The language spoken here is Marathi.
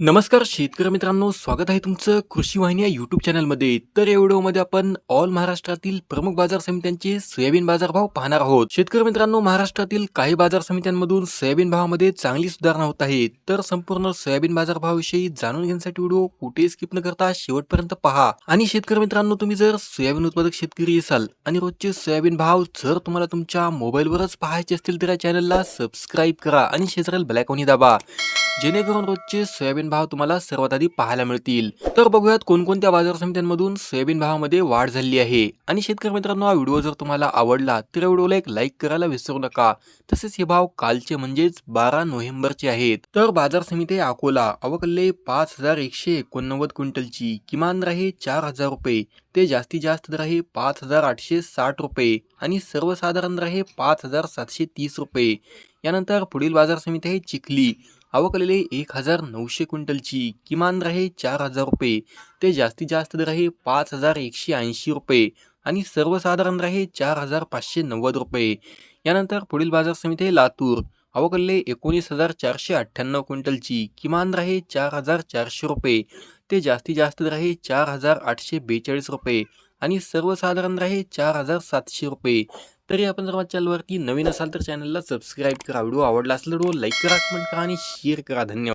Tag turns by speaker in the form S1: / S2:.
S1: नमस्कार शेतकरी मित्रांनो स्वागत आहे तुमचं कृषी वाहिनी या युट्यूब चॅनलमध्ये तर या व्हिडिओमध्ये आपण ऑल महाराष्ट्रातील प्रमुख बाजार समित्यांचे सोयाबीन बाजारभाव पाहणार आहोत. शेतकरी मित्रांनो महाराष्ट्रातील काही बाजार समित्यांमधून सोयाबीन भावामध्ये चांगली सुधारणा होत आहे. तर संपूर्ण सोयाबीन बाजारभावाविषयी जाणून घेण्यासाठी व्हिडिओ कुठे स्किप न करता शेवटपर्यंत पहा. आणि शेतकरी मित्रांनो तुम्ही जर सोयाबीन उत्पादक शेतकरी असाल आणि रोजचे सोयाबीन भाव जर तुम्हाला तुमच्या मोबाईलवरच पाहायचे असतील तर या चॅनलला सबस्क्राईब करा आणि शेजारील ब्लॅकॉनी दाबा. जेणेकरून रोजचे सोयाबीन भाव तुम्हाला सर्वात आधी पाहायला मिळतील. तर बघूयात कोणकोणत्या बाजार समित्यांमधून सोयाबीन भावामध्ये वाढ झाली आहे. आणि शेतकरी मित्रांनो हा व्हिडिओ जर तुम्हाला आवडला तर या व्हिडिओला एक लाईक करायला विसरू नका. तसेच हे भाव कालचे म्हणजेच बारा नोव्हेंबरचे आहेत. तर बाजार समिती अकोला. अवकल्ले पाच हजार एकशे एकोणनव्वद क्विंटलची. किमान दर चार हजार रुपये. ते जास्तीत जास्त दर आहे पाच हजार आठशे साठ रुपये. आणि सर्वसाधारण दर आहे पाच हजार सातशे तीस रुपये. यानंतर पुढील बाजार समिती आहे चिखली. आवकलेले एक हजार नऊशे क्विंटलची किमान दर आहे चार हजार रुपये ते जास्तीत जास्त दर आहे पाच हजार एकशे ऐंशी रुपये आणि सर्वसाधारण दर आहे चार हजार पाचशे नव्वद रुपये. यानंतर पुढील बाजार समिती आहे लातूर अवकल्ले एकोणीस हजार चारशे अठ्ठ्याण्णव क्विंटलची किमान दर आहे चार हजार चारशे रुपये ते जास्तीत जास्त दर आहे चार हजार आठशे बेचाळीस रुपये आणि सर्वसाधारण दर आहे चार हजार सातशे रुपये. तरी आपण जर माझ्या चॅनलवरती नवीन असाल तर चॅनलला सबस्क्राईब करा. व्हिडिओ आवडला असला व्हिडिओ लाईक करा कमेंट करा आणि शेअर करा. धन्यवाद.